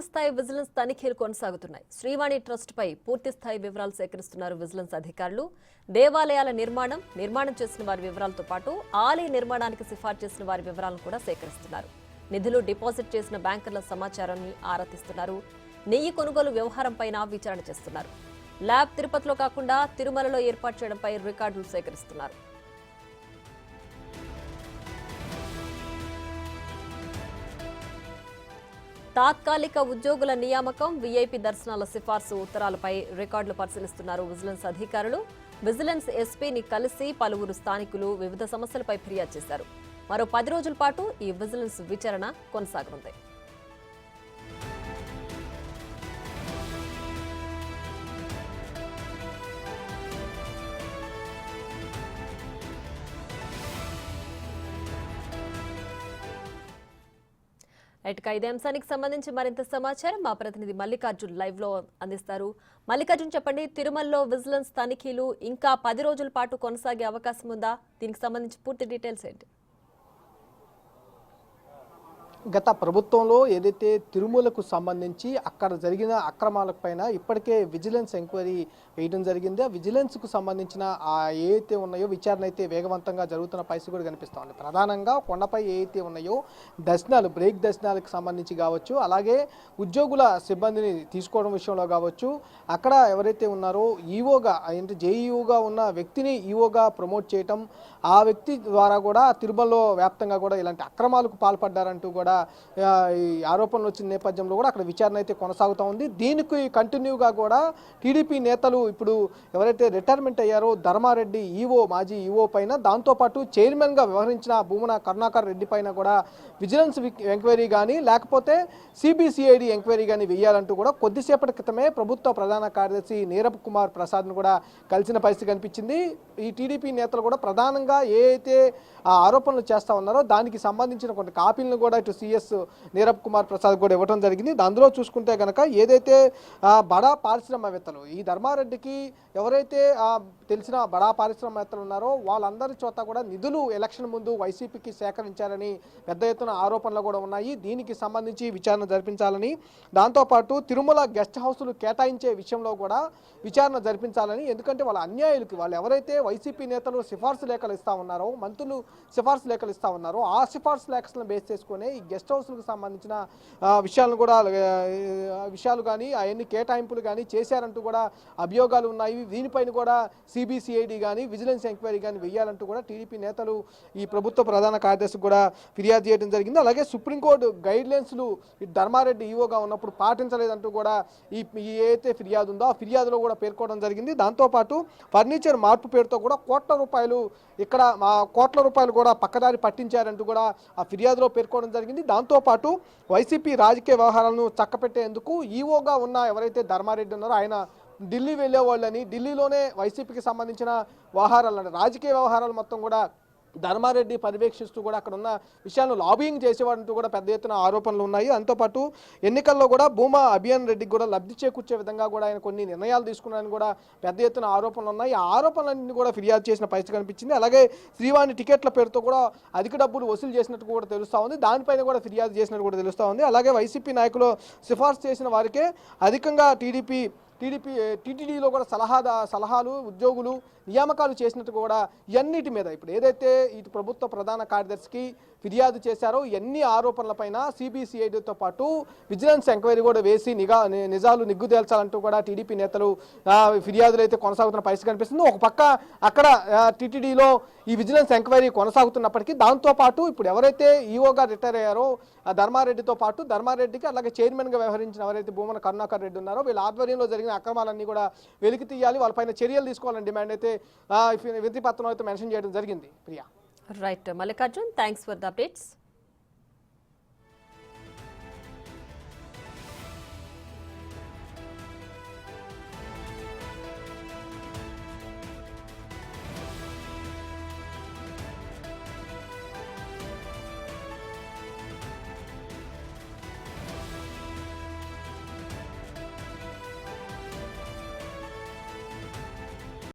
స్థాయి విజిలెన్స్ తనిఖీలు కొనసాగుతున్నాయి. శ్రీవాణి ట్రస్ట్ పై పూర్తి స్థాయి వివరాలు సేకరిస్తున్నారు విజిలెన్స్ అధికారులు. దేవాలయాల నిర్మాణం నిర్మాణం చేసిన వారి వివరాలతో పాటు ఆలయ నిర్మాణానికి సిఫార్సు చేసిన వారి వివరాలను కూడా సేకరిస్తున్నారు. నిధులు డిపాజిట్ చేసిన బ్యాంకర్ల సమాచారాన్ని ఆరా తీస్తున్నారు నెయ్యి కొనుగోలు వ్యవహారంపైన విచారణ చేస్తున్నారు. ల్యాబ్ తిరుపతిలో కాకుండా తిరుమలలో ఏర్పాటు చేయడంపై రికార్డులు సేకరిస్తున్నారు. తాత్కాలిక ఉద్యోగుల నియామకం వీఐపీ దర్శనాల సిఫార్సు ఉత్తరాలపై రికార్డులు పరిశీలిస్తున్నారు విజిలెన్స్ అధికారులు. విజిలెన్స్ ఎస్పీని కలిసి పలువురు స్థానికులు వివిధ సమస్యలపై ఫిర్యాదు చేశారు. మరో పది రోజుల పాటు ఈ విజిలెన్స్ విచారణ కొనసాగనుంది. ఎటుక ఇదే అంశానికి సంబంధించి మరింత సమాచారం మా ప్రతినిధి మల్లికార్జున్ లైవ్లో అందిస్తారు. మల్లికార్జున్ చెప్పండి తిరుమలలో విజిలెన్స్ తనిఖీలు ఇంకా పది రోజుల పాటు కొనసాగే అవకాశం ఉందా? దీనికి సంబంధించి పూర్తి డీటెయిల్స్ ఏంటి? గత ప్రభుత్వంలో ఏదైతే తిరుమలకు సంబంధించి అక్కడ జరిగిన అక్రమాలపైన ఇప్పటికే విజిలెన్స్ ఎంక్వైరీ వేయడం జరిగింది. ఆ విజిలెన్స్కు సంబంధించిన ఆ ఏవైతే ఉన్నాయో విచారణ అయితే వేగవంతంగా జరుగుతున్న పరిస్థితి కూడా కనిపిస్తోంది ప్రధానంగా కొండపై ఏవైతే ఉన్నాయో దర్శనాలు బ్రేక్ దర్శనాలకు సంబంధించి కావచ్చు అలాగే ఉద్యోగుల సిబ్బందిని తీసుకోవడం విషయంలో కావచ్చు అక్కడ ఎవరైతే ఉన్నారో ఈవోగా అంటే జేఈఓగా ఉన్న వ్యక్తిని ఈవోగా ప్రమోట్ చేయటం ఆ వ్యక్తి ద్వారా కూడా తిరుమలలో వ్యాప్తంగా కూడా ఇలాంటి అక్రమాలకు పాల్పడ్డారంటూ కూడా కూడా ఈ ఆరోపణలు వచ్చిన నేపథ్యంలో కూడా అక్కడ విచారణ అయితే కొనసాగుతూ ఉంది. దీనికి కంటిన్యూగా కూడా టీడీపీ నేతలు ఇప్పుడు ఎవరైతే రిటైర్మెంట్ అయ్యారో ధర్మారెడ్డి ఈవో మాజీ ఈవో పైన దాంతోపాటు చైర్మన్గా వ్యవహరించిన భూమన కరుణాకర్ రెడ్డి పైన కూడా విజిలెన్స్ విక్- ఎంక్వైరీ కానీ లేకపోతే సిబిసిఐడి ఎంక్వైరీ కానీ వేయాలంటూ కూడా కొద్దిసేపటి క్రితమే ప్రభుత్వ ప్రధాన కార్యదర్శి నీరబ్ కుమార్ ప్రసాద్ను కూడా కలిసిన పరిస్థితి కనిపించింది. ఈ టీడీపీ నేతలు కూడా ప్రధానంగా ఏ అయితే ఆ ఆరోపణలు చేస్తా ఉన్నారో దానికి సంబంధించిన కొన్ని కాపీలను కూడా ఇటు సిఎస్ నీరబ్ కుమార్ ప్రసాద్ కూడా ఇవ్వడం జరిగింది. అందులో చూసుకుంటే కనుక ఏదైతే బడా పారిశ్రామవేత్తలు ఈ ధర్మారెడ్డికి ఎవరైతే తెలిసిన బడా పారిశ్రామవేత్తలు ఉన్నారో వాళ్ళందరి చోత కూడా నిధులు ఎలక్షన్ ముందు వైసీపీకి సేకరించారని పెద్ద ఎత్తున ఆరోపణలు కూడా ఉన్నాయి. దీనికి సంబంధించి విచారణ జరిపించాలని దాంతోపాటు తిరుమల గెస్ట్ హౌస్లు కేటాయించే విషయంలో కూడా విచారణ జరిపించాలని ఎందుకంటే వాళ్ళ అన్యాయులకి వాళ్ళు ఎవరైతే వైసీపీ నేతలు సిఫార్సు లేఖలు ఇస్తా ఉన్నారో మంత్రులు సిఫార్సు లేఖలు ఇస్తా ఉన్నారో ఆ సిఫార్సు లేఖలను బేస్ చేసుకుని ఈ గెస్ట్ హౌస్లకు సంబంధించిన విషయాలను కూడా విషయాలు కానీ అవన్నీ కేటాయింపులు కానీ చేశారంటూ కూడా అభియోగాలు ఉన్నాయి. దీనిపైన కూడా సిబిసిఐడి కానీ విజిలెన్స్ ఎంక్వైరీ కానీ వెయ్యాలంటూ కూడా టీడీపీ నేతలు ఈ ప్రభుత్వ ప్రధాన కార్యదర్శి కూడా ఫిర్యాదు చేయడం జరిగింది. అలాగే సుప్రీంకోర్టు గైడ్లైన్స్లు ఈ ధర్మారెడ్డి ఈవోగా ఉన్నప్పుడు పాటించలేదంటూ కూడా ఈ ఏదైతే ఫిర్యాదు ఉందో ఆ ఫిర్యాదులో కూడా పేర్కోవడం జరిగింది. దాంతోపాటు ఫర్నిచర్ మార్పు పేరుతో కూడా కోట్ల రూపాయలు ఇక్కడ కోట్ల రూపాయలు కూడా పక్కదారి పట్టించారంటూ కూడా ఆ ఫిర్యాదులో పేర్కోవడం జరిగింది. దాంతోపాటు వైసీపీ రాజకీయ వ్యవహారాలను చక్కపెట్టేందుకు ఈవోగా ఉన్న ఎవరైతే ధర్మారెడ్డి ఉన్నారో ఆయన ఢిల్లీ వెళ్ళే వాళ్ళని ఢిల్లీలోనే వైసీపీకి సంబంధించిన వ్యవహారాలు రాజకీయ వ్యవహారాలు మొత్తం కూడా ధర్మారెడ్డి పర్యవేక్షిస్తూ కూడా అక్కడ ఉన్న విషయాలను లాబింగ్ చేసేవాడంటూ కూడా పెద్ద ఎత్తున ఆరోపణలు ఉన్నాయి. దాంతోపాటు ఎన్నికల్లో కూడా భూమా అభియాన్ రెడ్డికి కూడా లబ్ధి చేకూర్చే విధంగా కూడా ఆయన కొన్ని నిర్ణయాలు తీసుకున్నారని కూడా పెద్ద ఎత్తున ఆరోపణలు ఉన్నాయి. ఆ ఆరోపణలన్నీ కూడా ఫిర్యాదు చేసిన పరిస్థితి కనిపించింది. అలాగే శ్రీవాణి టికెట్ల పేరుతో కూడా అధిక డబ్బులు వసూలు చేసినట్టు కూడా తెలుస్తూ ఉంది. దానిపైన కూడా ఫిర్యాదు చేసినట్టు కూడా తెలుస్తూ ఉంది. అలాగే వైసీపీ నాయకులు సిఫార్సు చేసిన వారికే అధికంగా టీడీపీ టీడీపీ టీటీడీలో కూడా సలహాదా సలహాలు ఉద్యోగులు నియామకాలు చేసినట్టు కూడా ఇవన్నిటి మీద ఇప్పుడు ఏదైతే ఇటు ప్రభుత్వ ప్రధాన కార్యదర్శికి ఫిర్యాదు చేశారో ఎన్ని ఆరోపణలపైన సిబిసిఐడితో పాటు విజిలెన్స్ ఎంక్వైరీ కూడా వేసి నిఘా నిజాలు నిగ్గు తేల్చాలంటూ కూడా టీడీపీ నేతలు ఫిర్యాదులు అయితే కొనసాగుతున్న పరిస్థితి కనిపిస్తుంది. ఒక పక్క అక్కడ టీటీడీలో ఈ విజిలెన్స్ ఎంక్వైరీ కొనసాగుతున్నప్పటికీ దాంతోపాటు ఇప్పుడు ఎవరైతే ఈఓగా రిటైర్ అయ్యారో ధర్మారెడ్డితో పాటు ధర్మారెడ్డికి అలాగే చైర్మన్గా వ్యవహరించిన ఎవరైతే భూమన కరుణాకర్ రెడ్డి ఉన్నారో వీళ్ళ ఆధ్వర్యంలో జరిగిన అక్రమాలన్నీ కూడా వెలికి తీయాలి. వాళ్ళపైన చర్యలు తీసుకోవాలని డిమాండ్ అయితే వినతి పత్రం అయితే మెన్షన్ చేయడం జరిగింది. Priya. Right, Malikajun. thanks for the updates.